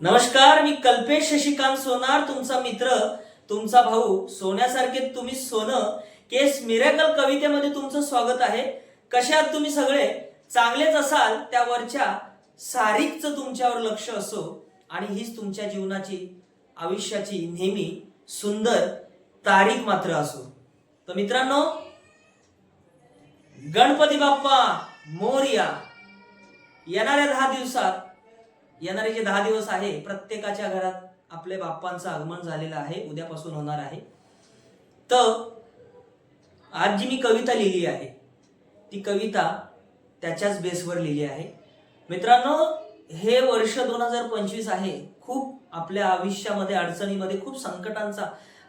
नमस्कार मी कल्पेश शशिकांत सोनार तुमचा मित्र तुमचा भाऊ. सोन्यासारखे तुम्ही सोनं. केस मिरेकल कवितेमध्ये तुमचं स्वागत आहे. कसे आहात तुम्ही सगळे? चांगलेच असाल त्यावरच्या सारीकचं तुमच्यावर लक्ष असो. आणि हीच तुमच्या जीवनाची आयुष्याची नेहमी सुंदर तारीख मात्र असो. तर मित्रांनो गणपती बाप्पा मोरया येणाऱ्या दहा दिवसात येणारे जे दहा दिवस आहे प्रत्येकाच्या घरात आपल्या बाप्पांचं आगमन झालेलं आहे उद्यापासून होणार आहे. तर आज जी मी कविता लिहिली आहे ती कविता त्याच्याच बेसवर लिहिली आहे. मित्रांनो हे वर्ष दोन हजार पंचवीस आहे. खूप आपल्या आयुष्यामध्ये अडचणीमध्ये खूप संकटांचा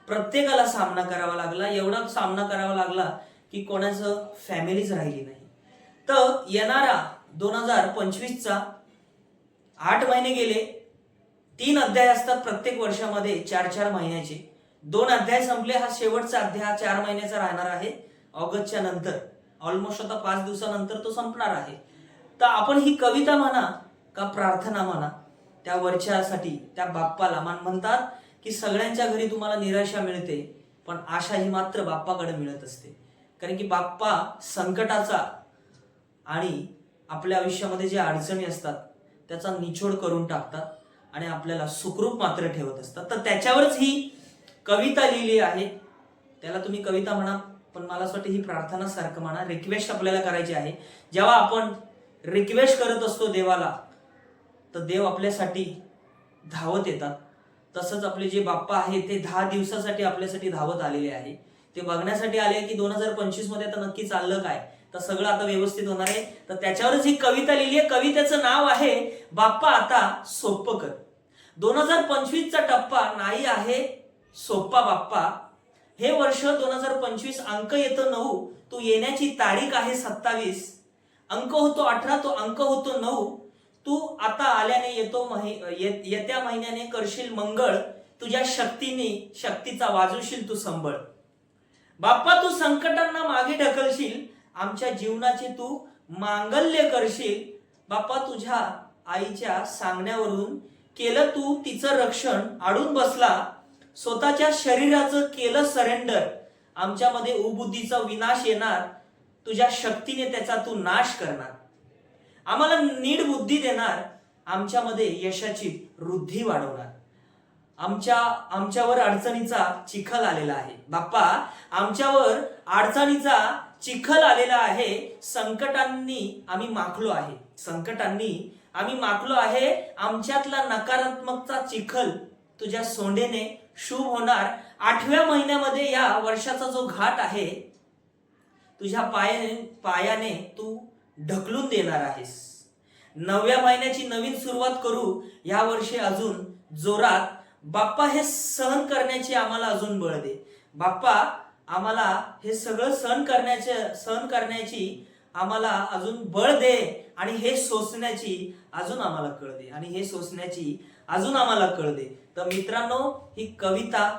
प्रत्येकाला सामना करावा लागला. एवढा सामना करावा लागला की कोणाचं फॅमिलीच राहिली नाही. तर येणारा दोन हजार पंचवीसचा आठ महिने गेले तीन अध्याय असतात प्रत्येक वर्षामध्ये चार चार महिन्याचे. दोन अध्याय संपले हा शेवटचा अध्याय हा चार महिन्याचा राहणार आहे ऑगस्टच्या नंतर. ऑलमोस्ट आता पाच दिवसानंतर तो संपणार आहे. तर आपण ही कविता म्हणा का प्रार्थना म्हणा त्या वरच्यासाठी त्या बाप्पाला मान म्हणतात की सगळ्यांच्या घरी तुम्हाला निराशा मिळते पण आशा ही मात्र बाप्पाकडे मिळत असते. कारण की बाप्पा संकटाचा आणि आपल्या आयुष्यामध्ये ज्या अडचणी असतात त्याचा निचोड करून टाकतात आणि आपल्याला सुखरूप मात्र ठेवत असतात. तर त्याच्यावरच ही कविता लिहिली आहे. त्याला तुम्ही कविता म्हणा पण मला असं वाटतं ही प्रार्थना सारखं म्हणा रिक्वेस्ट आपल्याला करायची आहे. जेव्हा आपण रिक्वेस्ट करत असतो देवाला तर देव आपल्यासाठी धावत येतात. तसंच आपले जे बाप्पा आहे ते दहा दिवसासाठी आपल्यासाठी धावत आलेले आहे. ते बघण्यासाठी आले की दोन हजार पंचवीसमध्ये आता नक्की चाललं काय? तर सगळं आता व्यवस्थित होणार आहे. तर त्याच्यावरच ही कविता लिहिली आहे. कवितेचं नाव आहे बाप्पा आता सोप्प कर. दोन हजार पंचवीसचा टप्पा नाही आहे सोप्पा बाप्पा. हे वर्ष दोन हजार पंचवीस अंक येतो नऊ तू येण्याची तारीख आहे सत्तावीस. अंक होतो अठरा तो अंक होतो नऊ. तू आता आल्याने येतो महि- ये- येत्या महिन्याने करशील मंगळ. तुझ्या शक्तीने शक्तीचा वाजवशील तू संबळ. बाप्पा तू संकटांना मागे ढकलशील. आमच्या जीवनाचे तू मांगल्य करशील. बाप्पा तुझ्या आईच्या सांगण्यावरून केलं तू तिचं रक्षण. आडून बसला. स्वतःच्या शरीराचं केलं सरेंडर आमच्यामध्ये उबुद्धीचा विनाश येणार. तुझ्या शक्तीने त्याचा तू नाश करणार. आम्हाला नीड बुद्धी देणार. आमच्यामध्ये यशाची वृद्धी वाढवणार. आमच्या आमच्यावर अडचणीचा चिखल आलेला आहे. बाप्पा आमच्यावर अडचणीचा चिखल आलेला आहे संकटांनी आम्ही माखलो आहे. संकटांनी आम्ही माखलो आहे आमच्यातला नकारात्मकचा चिखल तुझ्या सोंडेने शुभ होणार. आठव्या महिन्यामध्ये या वर्षाचा जो घाट आहे तुझ्या पायाने पायाने तू ढकलून देणार आहेस. नवव्या महिन्याची नवीन सुरुवात करू. या वर्षी अजून जोरात बाप्पा हे सहन करण्याची आम्हाला अजून बळ दे. बाप्पा आम्हाला हे सगळं सहन करण्याचे सहन करण्याची आम्हाला अजून बळ दे आणि हे सोसण्याची अजून आम्हाला कळ दे. आणि हे सोसण्याची अजून आम्हाला कळ दे. तर मित्रांनो ही कविता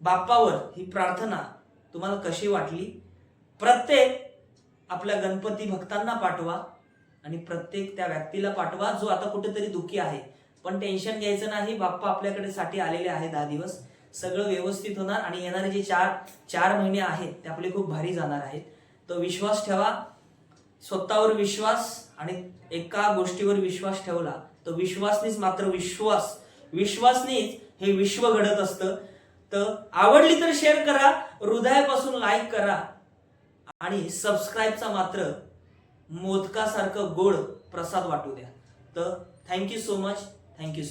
बाप्पावर ही प्रार्थना तुम्हाला कशी वाटली? प्रत्येक आपल्या गणपती भक्तांना पाठवा आणि प्रत्येक त्या व्यक्तीला पाठवा जो आता कुठेतरी दुःखी आहे. पण टेन्शन घ्यायचं नाही. बाप्पा आपल्याकडे साठी आलेले आहे दहा दिवस. सगळं व्यवस्थित होणार आणि येणारे जे चार चार महिने आहेत ते आपले खूप भारी जाणार आहेत. तर विश्वास ठेवा. स्वतःवर विश्वास आणि एका गोष्टीवर विश्वास ठेवला तर विश्वासनीच मात्र विश्वास. विश्वासनीच हे विश्व घडत असतं. तर आवडली तर शेअर करा हृदयापासून लाईक करा. आणि सबस्क्राईबचा मात्र मोदकासारखं गोड प्रसाद वाटू द्या. तर thank you so much thank you so